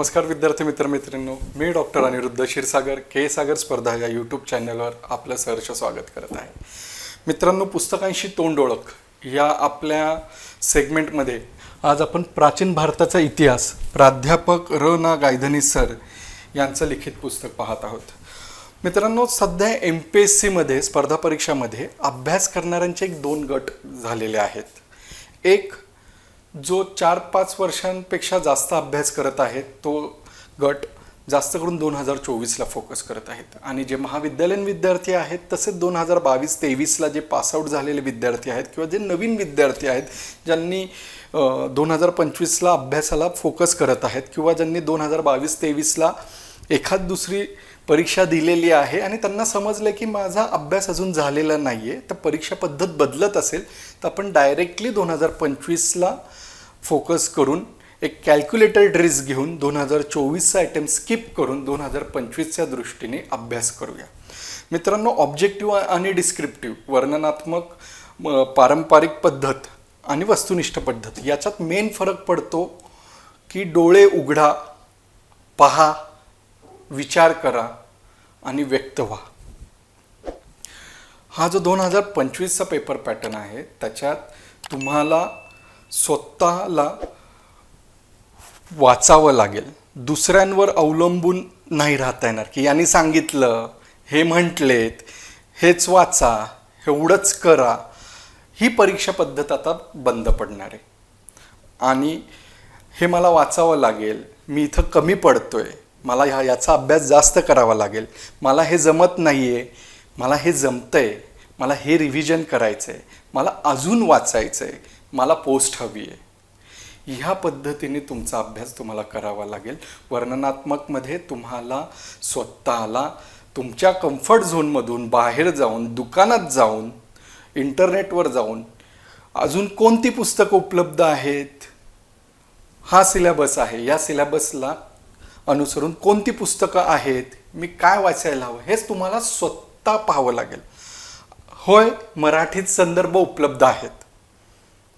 नमस्कार विद्यार्थी मित्रमैत्रिणींनो. मी डॉक्टर अनिरुद्ध क्षीरसागर के सागर स्पर्धा या यूट्यूब चॅनलवर आपलं सहर्ष स्वागत करत आहे. मित्रांनो पुस्तकांशी तोंड ओळख या आपल्या सेगमेंटमध्ये आज आपण प्राचीन भारताचा इतिहास प्राध्यापक र ना गायधनी सर यांचं लिखित पुस्तक पाहत आहोत. मित्रांनो सध्या एम पी एस सीमध्ये स्पर्धा परीक्षामध्ये अभ्यास करणाऱ्यांचे एक दोन गट झालेले आहेत. एक जो चार पाच वर्षांपेक्षा जास्त अभ्यास करत आहेत तो गट जास्त करून दोन हजार चोवीसला फोकस करत आहेत. आणि जे महाविद्यालयीन विद्यार्थी आहेत तसेच दोन हजार बावीस तेवीसला जे पासआउट झालेले विद्यार्थी आहेत किंवा जे नवीन विद्यार्थी आहेत ज्यांनी दोन हजार पंचवीसला अभ्यासाला फोकस करत आहेत किंवा ज्यांनी दोन हजार बावीस तेवीसला एखाद दुसरी परीक्षा दिलेली आहे आणि त्यांना समजलं की माझा अभ्यास अजून झालेला नाही आहे तर परीक्षा पद्धत बदलत असेल तर आपण डायरेक्टली दोन हजार पंचवीसला फोकस करून एक कॅल्क्युलेटेड रिस्क घेऊन दोन हजार चोवीसचा आयटम स्किप करून दोन हजार पंचवीसच्या दृष्टीने अभ्यास करूया. मित्रांनो ऑब्जेक्टिव्ह आणि डिस्क्रिप्टिव्ह वर्णनात्मक पारंपरिक पद्धत आणि वस्तुनिष्ठ पद्धत याच्यात मेन फरक पडतो की डोळे उघडा पहा विचार करा आणि व्यक्त व्हा. हा जो दोन हजार पंचवीसचा पेपर पॅटर्न आहे त्याच्यात तुम्हाला स्वतःला वाचावं लागेल. दुसऱ्यांवर अवलंबून नाही राहता येणार. की यांनी सांगितलं हे म्हटलेत हेच वाचा एवढंच करा. ही परीक्षा पद्धत आता बंद पडणार आहे. आणि हे मला वाचावं लागेल. मी इथं कमी पडतोय. मला ह्या याचा अभ्यास जास्त करावा लागेल. मला हे जमत नाही आहे मला हे जमतंय. मला हे रिव्हिजन करायचं आहे मला अजून वाचायचं आहे मला पोस्ट हवी आहे. ह्या पद्धतीने तुमचा अभ्यास तुम्हाला करावा लागेल. वर्णनात्मकमध्ये तुम्हाला स्वतःला तुमच्या कम्फर्ट झोनमधून बाहेर जाऊन दुकानात जाऊन इंटरनेटवर जाऊन अजून कोणती पुस्तकं उपलब्ध आहेत? हा सिलेबस आहे. या सिलेबसला अनुसरून कोणती पुस्तकं आहेत? मी काय वाचायला हवं? हेच तुम्हाला स्वतः पाहावं लागेल. होय मराठीत संदर्भ उपलब्ध आहेत.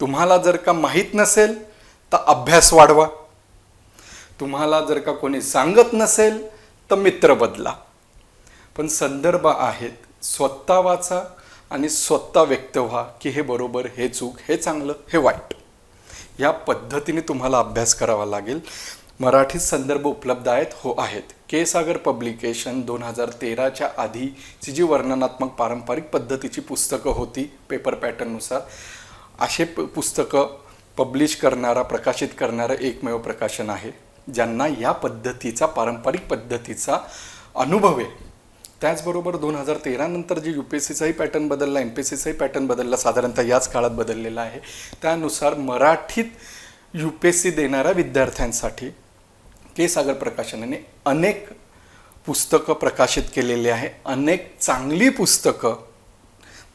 तुम्हाला जर का माहीत नसेल तर अभ्यास वाढवा. तुम्हाला जर का कोणी सांगत नसेल तर मित्र बदला. पण संदर्भ आहेत स्वतः वाचा आणि स्वतः व्यक्त व्हा की हे बरोबर हे चूक हे चांगलं हे वाईट. या पद्धतीने तुम्हाला अभ्यास करावा लागेल. मराठीत संदर्भ उपलब्ध आहेत हो आहेत. के सागर पब्लिकेशन दोन हजार तेराच्या आधीची जी वर्णनात्मक पारंपरिक पद्धतीची पुस्तकं होती पेपर पॅटर्ननुसार असे प पुस्तकं पब्लिश करणारा प्रकाशित करणारं एकमेव प्रकाशन आहे ज्यांना या पद्धतीचा पारंपरिक पद्धतीचा अनुभव आहे. त्याचबरोबर दोन हजार तेरानंतर जे यू पी एस सीचाही पॅटर्न बदलला एम पी एस सीचाही पॅटर्न बदलला साधारणतः याच काळात बदललेला आहे. त्यानुसार मराठीत यू पी एस सी देणाऱ्या विद्यार्थ्यांसाठी के सागर प्रकाशनाने अनेक पुस्तकं प्रकाशित केलेली आहे. अनेक चांगली पुस्तकं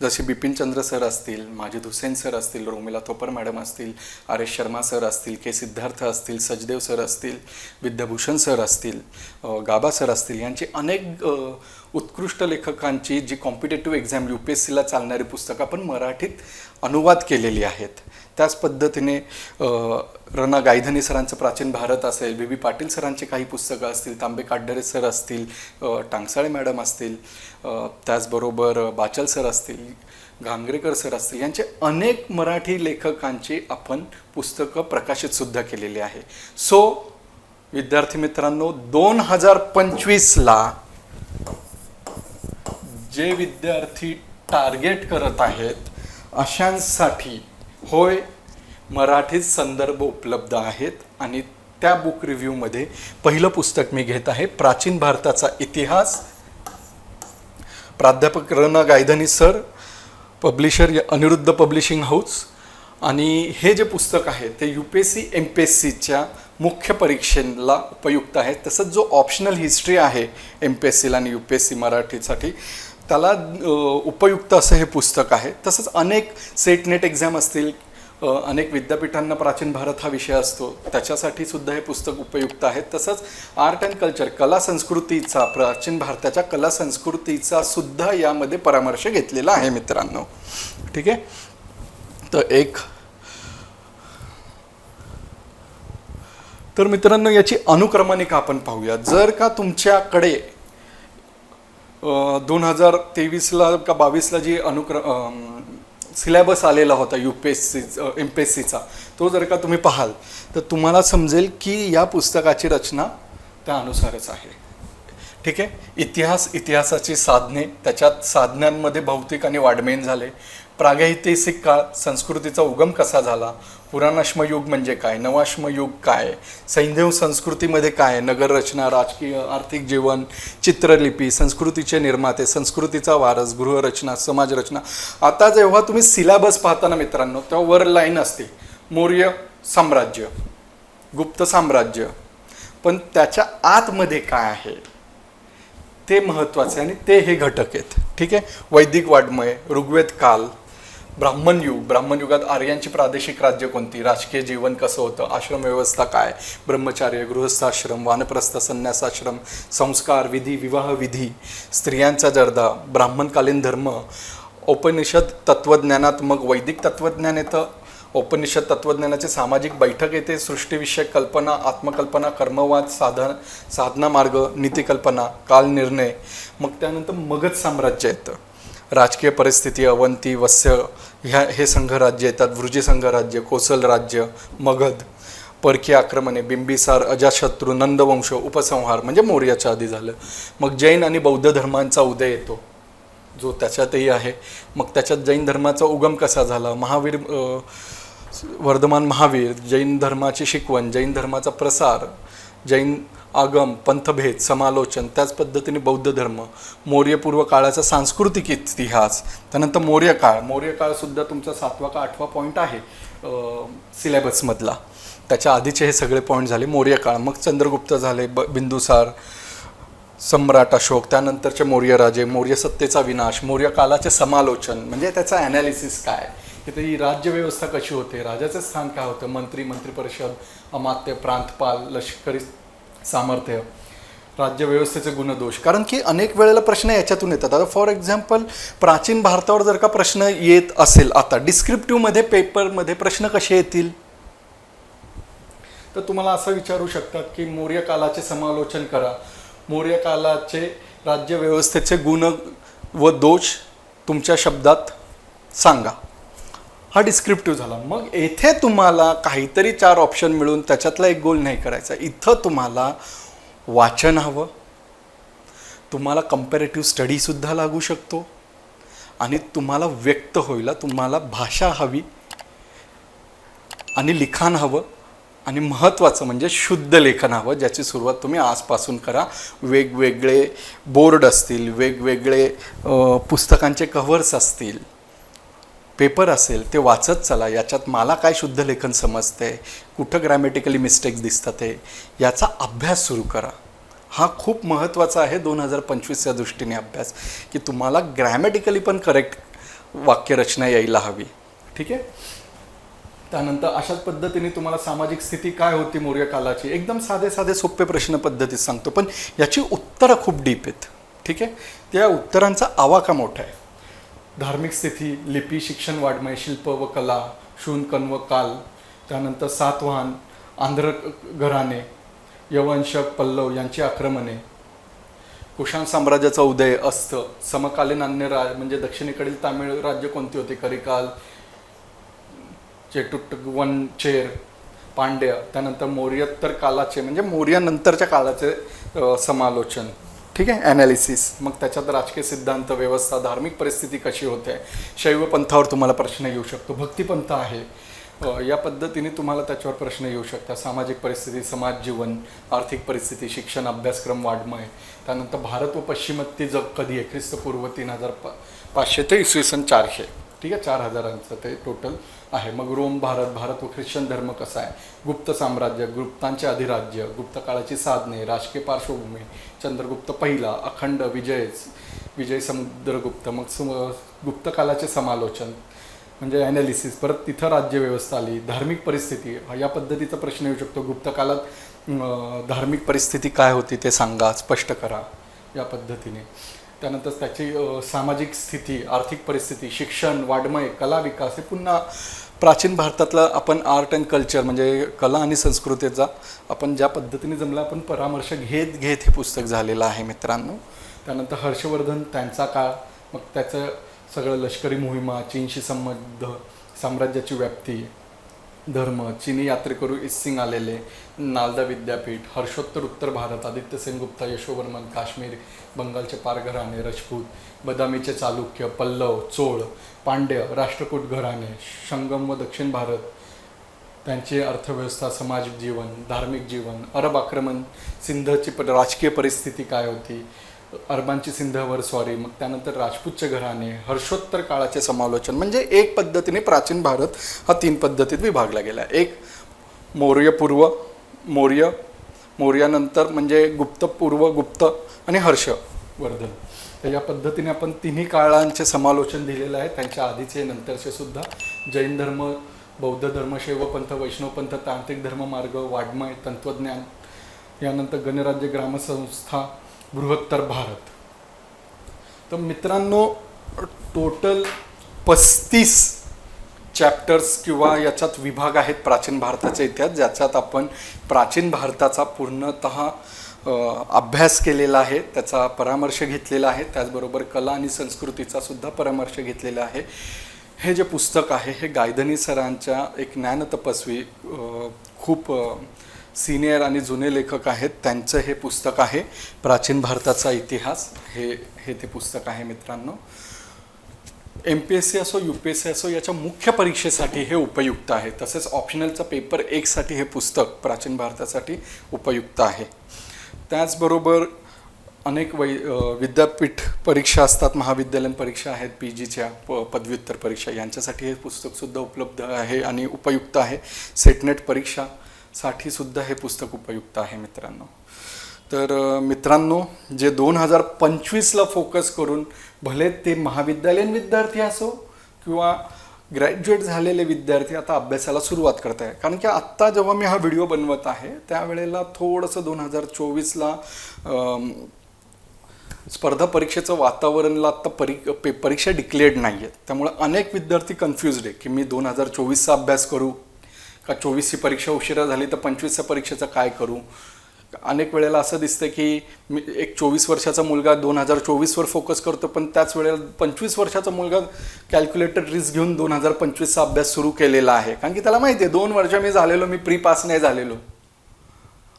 जसे बिपिनचंद्र सर असतील माजिद हुसेन सर असतील रोमिला थोपर मॅडम असतील आर एस शर्मा सर असतील के सिद्धार्थ असतील सचदेव सर असतील विद्याभूषण सर असतील गाबा सर असतील यांची अनेक उत्कृष्ट लेखकांची जी competitive exam U P S सीला चालणारी पुस्तकं आपण मराठीत अनुवाद केलेली आहेत. त्याच पद्धतीने रना गायधनी सरांचं प्राचीन भारत असेल बी बी पाटील सरांची काही पुस्तकं असतील तांबे काटडरे सर असतील टांगसाळे मॅडम असतील त्याचबरोबर बाचल सर असतील घांगरेकर सर असतील यांचे अनेक मराठी लेखकांची आपण पुस्तकं प्रकाशित सुद्धा केलेली आहे. सो विद्यार्थी मित्रांनो दोन हजार पंचवीसला जे विद्यार्थी टार्गेट करत आहेत अशांसाठी होय मराठीत संदर्भ उपलब्ध आहेत आणि त्या बुक रिव्ह्यूमध्ये पहिलं पुस्तक मी घेत आहे प्राचीन भारताचा इतिहास. प्राध्यापक र Gaydhani sir publisher Aniruddha publishing house आणि हे जे पुस्तक आहे ते U P S C M P S सीच्या मुख्य परीक्षेला उपयुक्त आहे. तसंच जो ऑप्शनल हिस्ट्री आहे एम पी एस सीला आणि यू पी एस सी मराठीसाठी त्याला उपयुक्त असं हे पुस्तक आहे. तसंच अनेक सेट नेट एक्झाम असतील अनेक विद्यापीठांना प्राचीन भारत हा विषय असतो त्याच्यासाठी सुद्धा हे पुस्तक उपयुक्त आहे. तसंच आर्ट अँड कल्चर कला संस्कृतीचा प्राचीन भारताच्या कला संस्कृतीचा सुद्धा यामध्ये परामर्श घेतलेला आहे मित्रांनो. ठीक आहे? तर एक तर मित्रांनो याची अनुक्रमणिका आपण पाहूया. जर का तुमच्याकडे दोन हजार तेवीसला का बावीसला जी अनुक्र सिलेबस आलेला होता U P S C M P S सीचा तो जर का तुम्ही पाहाल तर तुम्हाला समजेल की या पुस्तकाची रचना त्यानुसारच आहे. ठीक आहे? इतिहास इतिहासाची साधने त्याच्यात साधनांमध्ये भौतिक आणि वाडमेन झाले. प्रागैतिहासिक काळ संस्कृतीचा उगम कसा झाला पुराणाश्मयुग म्हणजे काय? नवाश्मयुग काय? सैंधव संस्कृतीमध्ये काय? नगररचना राजकीय आर्थिक जीवन चित्रलिपी संस्कृतीचे निर्माते संस्कृतीचा वारस गृहरचना समाजरचना. आता जेव्हा तुम्ही सिलॅबस पाहता ना मित्रांनो तेव्हा वर लाईन असते मौर्य साम्राज्य गुप्त साम्राज्य. पण त्याच्या आतमध्ये काय आहे? ते महत्त्वाचे आणि ते हे घटक आहेत. ठीक आहे? वैदिक वाड्मय ऋग्वेद काल ब्राह्मण युग ब्राह्मण युगात आर्यांची प्रादेशिक राज्य कोणती? राजकीय जीवन कसं होतं? आश्रम व्यवस्था काय? ब्रह्मचार्य गृहस्थाश्रम वानप्रस्थ संन्यासाश्रम संस्कार विधी विवाह विधी स्त्रियांचा जर्दा ब्राह्मणकालीन धर्म औपनिषद तत्त्वज्ञानात मग वैदिक तत्त्वज्ञान येतं. औपनिषद तत्त्वज्ञानाचे सामाजिक बैठक येते. सृष्टीविषयक कल्पना आत्मकल्पना कर्मवाद साधन साधना मार्ग नीतिकल्पना कालनिर्णय. मग त्यानंतर मगध साम्राज्य येतं. राजकीय परिस्थिती अवंती वत्स्य ह्या हे संघराज्य येतात. वृजी संघराज्य कोसल राज्य मगध परकीय आक्रमणे बिंबिसार अजाशत्रू नंदवंश उपसंहार म्हणजे मौर्याच्या आधी झालं. मग जैन आणि बौद्ध धर्मांचा उदय येतो. जो त्याच्यातही आहे. मग त्याच्यात जैन धर्माचा उगम कसा झाला? महावीर वर्धमान महावीर जैन धर्माची शिकवण जैन धर्माचा प्रसार जैन आगम पंथभेद समालोचन त्याच पद्धतीने बौद्ध धर्म मौर्यपूर्व काळाचा सांस्कृतिक इतिहास त्यानंतर मौर्य काळ. मौर्य काळसुद्धा तुमचा सातवा का आठवा पॉईंट आहे सिलेबसमधला त्याच्या आधीचे हे सगळे पॉईंट झाले मौर्य काळ. मग चंद्रगुप्त झाले ब बिंदुसार सम्राट अशोक त्यानंतरचे मौर्य राजे मौर्य सत्तेचा विनाश मौर्य कालाचे समालोचन. म्हणजे त्याचा ॲनालिसिस काय? की ही राज्यव्यवस्था कशी होते? राजाचं स्थान काय होतं? मंत्री मंत्रिपरिषद अमात्य प्रांतपाल लष्करी सामर्थ्य. राज्यव्यवस्थेचे गुणदोष कारण की अनेक वेळेला प्रश्न याच्यातून येतात. आता फॉर एक्झाम्पल प्राचीन भारतावर जर का प्रश्न येत असेल आता डिस्क्रिप्टिव्हमध्ये पेपरमध्ये प्रश्न कसे येतील? तर तुम्हाला असं विचारू शकतात की मौर्य कालाचे समालोचन करा. मौर्य कालाचे राज्यव्यवस्थेचे गुण व दोष तुमच्या शब्दात सांगा. हा डिस्क्रिप्टिव्ह झाला. मग येथे तुम्हाला काहीतरी चार ऑप्शन मिळून त्याच्यातला एक गोल नाही करायचा. इथं तुम्हाला वाचन हवं. तुम्हाला कम्पॅरेटिव्ह स्टडीसुद्धा लागू शकतो. आणि तुम्हाला व्यक्त होईल तुम्हाला भाषा हवी. आणि लिखाण हवं. आणि महत्त्वाचं म्हणजे शुद्ध लेखन हवं ज्याची सुरुवात तुम्ही आजपासून करा. वेगवेगळे बोर्ड असतील वेगवेगळे पुस्तकांचे कव्हर्स असतील. पेपर असेल ते वाचत चला याच्यात मला काय शुद्ध लेखन समजते कुठं ग्रॅमॅटिकली मिस्टेक्स दिसतात ते याचा अभ्यास सुरू करा. हा खूप महत्त्वाचा आहे दोन हजार पंचवीसच्या दृष्टीने अभ्यास की तुम्हाला ग्रॅमॅटिकली पण करेक्ट वाक्यरचना यायला हवी. ठीक आहे? त्यानंतर अशाच पद्धतीने तुम्हाला सामाजिक स्थिती काय होती मौर्य कालाची? एकदम साधे साधे सोपे प्रश्न पद्धतीत सांगतो पण याची उत्तरं खूप डीप आहेत. ठीक आहे? त्या उत्तरांचा आवाका मोठा आहे. धार्मिक स्थिती लिपी शिक्षण वाड्मय शिल्प व कला शून कण्व काल त्यानंतर सातवाहन आंध्र घराणे यवंशक पल्लव यांची आक्रमणे. कुशाण साम्राज्याचा उदय अस्त समकालीन अन्य राज म्हणजे दक्षिणेकडील तामिळ राज्य कोणती होती? करिकाल चेटुटवन चेर पांड्य त्यानंतर मौर्योत्तर कालाचे म्हणजे मौर्यानंतरच्या काळाचे समालोचन. ठीक आहे? ॲनालिसिस मग त्याच्यात राजकीय सिद्धांत व्यवस्था धार्मिक परिस्थिती कशी होते? शैव पंथावर तुम्हाला प्रश्न येऊ शकतो. भक्तिपंथ आहे. या पद्धतीने तुम्हाला त्याच्यावर प्रश्न येऊ शकतात. सामाजिक परिस्थिती समाज जीवन आर्थिक परिस्थिती शिक्षण अभ्यासक्रम वाढमय. त्यानंतर भारत व पश्चिमत्य जग कधी आहे? ख्रिस्तपूर्व तीन हजार पा पाचशे ते इसवी सन चारशे. ठीक आहे? चार हजारांचं ते टोटल आहे. मग रोम भारत भारत व ख्रिश्चन धर्म कसा आहे? गुप्त साम्राज्य गुप्तांचे अधिराज्य गुप्त काळाची साधने राजकीय पार्श्वभूमी चंद्रगुप्त पहिला अखंड विजय विजय समुद्रगुप्त मग सम गुप्त कालाचे समालोचन म्हणजे ॲनालिसिस परत तिथं राज्यव्यवस्था आली धार्मिक परिस्थिती या पद्धतीचा प्रश्न येऊ शकतो. गुप्त काळात धार्मिक परिस्थिती काय होती ते सांगा स्पष्ट करा या पद्धतीने. त्यानंतर त्याची सामाजिक स्थिती आर्थिक परिस्थिती शिक्षण वाड्मय कला विकास हे पुन्हा प्राचीन भारतातला आपण आर्ट अँड कल्चर म्हणजे कला आणि संस्कृतीचा आपण ज्या पद्धतीने जमला आपण परामर्श घेत घेत हे पुस्तक झालेलं आहे मित्रांनो. त्यानंतर हर्षवर्धन त्यांचा काळ मग त्याचं सगळं लष्करी मोहिमा चीनशी संबंध साम्राज्याची व्याप्ती धर्म चिनी यात्रेकरू इसिंग आलेले नालदा विद्यापीठ हर्षोत्तर उत्तर भारत आदित्य सेनगुप्ता यशोवर्मन काश्मीर बंगालचे पारघराणे राजपूत बदामीचे चालुक्य पल्लव चोळ पांड्य राष्ट्रकूट घराणे संगम व दक्षिण भारत त्यांची अर्थव्यवस्था समाज जीवन धार्मिक जीवन अरब आक्रमण सिंधची प राजकीय परिस्थिती काय होती? अरबांची सिंधवर स्वारी मग त्यानंतर राजपूतचे घराणे हर्षोत्तर काळाचे समालोचन. म्हणजे एक पद्धतीने प्राचीन भारत हा तीन पद्धतीत विभागला गेला. एक मौर्यपूर्व मौर्य मौर्यानंतर म्हणजे गुप्तपूर्व गुप्त आणि हर्षवर्धन. तर या पद्धतीने आपण तिन्ही काळांचे समालोचन दिलेलं आहे. त्यांच्या आधीचे नंतरचे सुद्धा. जैन धर्म बौद्ध धर्म शैवपंथ वैष्णवपंथ तांत्रिक धर्म मार्ग वाड्मय तंत्रज्ञान. यानंतर गणराज्य ग्रामसंस्था बृहत्तर भारत. तर मित्रांनो टोटल पस्तीस चॅप्टर्स किंवा याच्यात विभाग आहेत प्राचीन भारताचा इतिहास ज्याच्यात आपण प्राचीन भारताचा पूर्णतः अभ्यास केलेला आहे त्याचा परामर्श घेतलेला आहे त्याचबरोबर कला आणि संस्कृतीचा सुद्धा परामर्श घेतलेला आहे. हे जे पुस्तक आहे हे गायधनी सरांच्या एक ज्ञानतपस्वी तपस्वी खूप सिनियर आणि जुने लेखक आहेत. त्यांचं हे पुस्तक आहे प्राचीन भारताचा इतिहास. हे हे ते पुस्तक आहे मित्रांनो. एम पी एस सी असो यू पी एस सी असो याच्या मुख्य परीक्षेसाठी हे उपयुक्त आहे. तसेच ऑप्शनलचा पेपर एकसाठी हे पुस्तक प्राचीन भारतासाठी उपयुक्त आहे. त्याचबरोबर अनेक वै विद्यापीठ परीक्षा असतात महाविद्यालयीन परीक्षा आहेत पी जीच्या प पदव्युत्तर परीक्षा यांच्यासाठी हे पुस्तकसुद्धा उपलब्ध आहे आणि उपयुक्त आहे. सेटनेट परीक्षा साठी सुद्धा हे पुस्तक उपयुक्त आहे मित्रांनो. तर मित्रांनो जे दोन हजार पंचवीसला फोकस करून भले ते महाविद्यालयीन विद्यार्थी असो किंवा ग्रॅज्युएट झालेले विद्यार्थी आता अभ्यासाला सुरुवात करत आहे कारण की आत्ता जेव्हा मी हा व्हिडिओ बनवत आहे त्यावेळेला थोडंसं दोन हजार चोवीसला स्पर्धा परीक्षेचं वातावरणला आत्ता परी पे परीक्षा डिक्लेअर्ड नाही आहेत त्यामुळे अनेक विद्यार्थी कन्फ्युज्ड आहे की मी दोन हजार चोवीसचा अभ्यास करू का चोवीसची परीक्षा उशिरा झाली तर पंचवीसच्या परीक्षेचं काय करू? अनेक वेळेला असं दिसतं की मी एक चोवीस वर्षाचा मुलगा दोन हजार चोवीसवर फोकस करतो पण त्याच वेळेला पंचवीस वर्षाचा मुलगा कॅल्क्युलेटर रिस्क घेऊन दोन हजार पंचवीसचा अभ्यास सुरू केलेला आहे. कारण की त्याला माहिती आहे दोन वर्ष मी झालेलो मी प्री पास नाही झालेलो.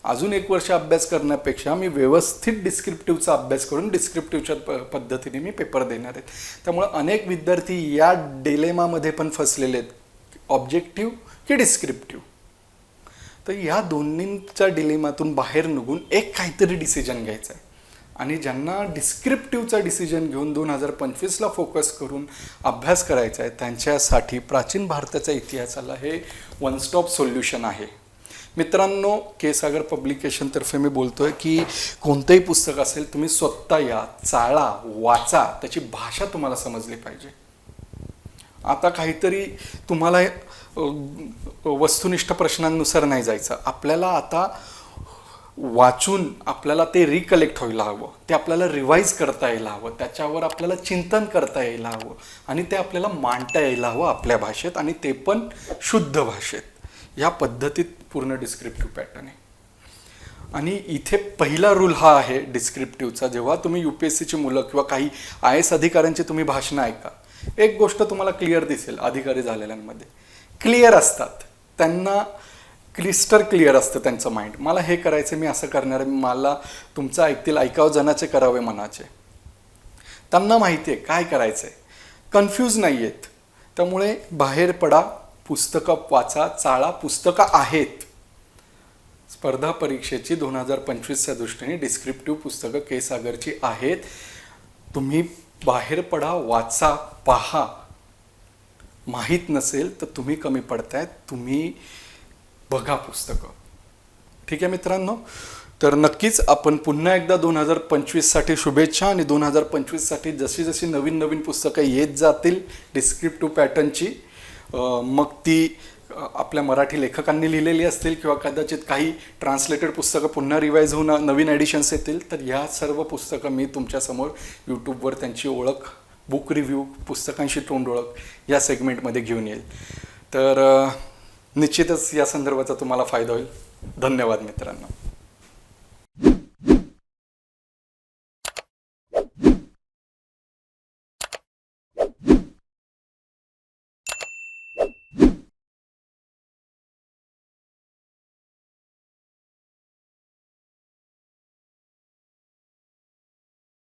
अजून एक वर्ष अभ्यास करण्यापेक्षा मी व्यवस्थित डिस्क्रिप्टिव्हचा अभ्यास करून डिस्क्रिप्टिव्हच्या प पद्धतीने मी पेपर देणार आहेत त्यामुळे अनेक विद्यार्थी या डिलेमामध्ये पण फसलेले आहेत. ऑब्जेक्टिव्ह की डिस्क्रिप्टिव्ह तर या दोन्हींच्या डिलेमातून बाहेर निघून एक काहीतरी डिसिजन घ्यायचं आहे आणि ज्यांना डिस्क्रिप्टिव्हचा डिसिजन घेऊन दोन हजार पंचवीसला फोकस करून अभ्यास करायचा आहे त्यांच्यासाठी प्राचीन भारताच्या इतिहासाला हे वन स्टॉप सोल्युशन आहे. मित्रांनो केसागर पब्लिकेशनतर्फे मी बोलतो आहे की कोणतंही पुस्तक असेल तुम्ही स्वतः या चाळा वाचा त्याची भाषा तुम्हाला समजली पाहिजे. आता काहीतरी तुम्हाला वस्तुनिष्ठ प्रश्नांनुसार नाही जायचं. आपल्याला आता वाचून आपल्याला ते रिकलेक्ट व्हायला हवं. ते आपल्याला रिवाईज करता यायला हवं. त्याच्यावर आपल्याला चिंतन करता यायला हवं. आणि ते आपल्याला मांडता यायला हवं आपल्या भाषेत आणि ते पण शुद्ध भाषेत. या पद्धतीत पूर्ण डिस्क्रिप्टिव्ह पॅटर्न आहे. आणि इथे पहिला रूल हा आहे डिस्क्रिप्टिव्हचा जेव्हा तुम्ही यू पी एस सीची मुलं किंवा काही आय एस अधिकाऱ्यांची तुम्ही भाषणं ऐका एक गोष्ट तुम्हाला क्लिअर दिसेल अधिकारी झालेल्यांमध्ये. क्लिअर असतात. त्यांना क्लिस्टर क्लिअर असतं त्यांचं माइंड मला हे करायचं मी असं करणार आहे मला तुमचं ऐकतील ऐकावं जनाचे करावे मनाचे. त्यांना माहिती आहे काय करायचं आहे कन्फ्यूज नाही आहेत त्यामुळे बाहेर पडा पुस्तकं वाचा चाळा पुस्तकं आहेत. स्पर्धा परीक्षेची दोन हजार पंचवीसच्या दृष्टीने डिस्क्रिप्टिव्ह पुस्तकं के सागरची आहेत. तुम्ही बाहेर पडा वाचा पहा. माहीत नसेल तर तुम्ही कमी पडताय तुम्ही बघा पुस्तकं. ठीक आहे मित्रांनो? तर नक्कीच आपण पुन्हा एकदा दोन हजार पंचवीससाठी शुभेच्छा आणि दोन हजार पंचवीससाठी जशी जशी नवीन नवीन पुस्तकं येत जातील डिस्क्रिप्टिव्ह पॅटर्नची मग ती आपल्या मराठी लेखकांनी लिहिलेली असतील किंवा कदाचित काही ट्रान्सलेटेड पुस्तकं पुन्हा रिवाईज होऊन नवीन ॲडिशन्स येतील तर ह्या सर्व पुस्तकं मी तुमच्यासमोर यूट्यूबवर त्यांची ओळख बुक रिव्ह्यू पुस्तकांशी तोंड ओळख या सेगमेंटमध्ये घेऊन येईल. तर निश्चितच या संदर्भाचा तुम्हाला फायदा होईल. धन्यवाद मित्रांनो.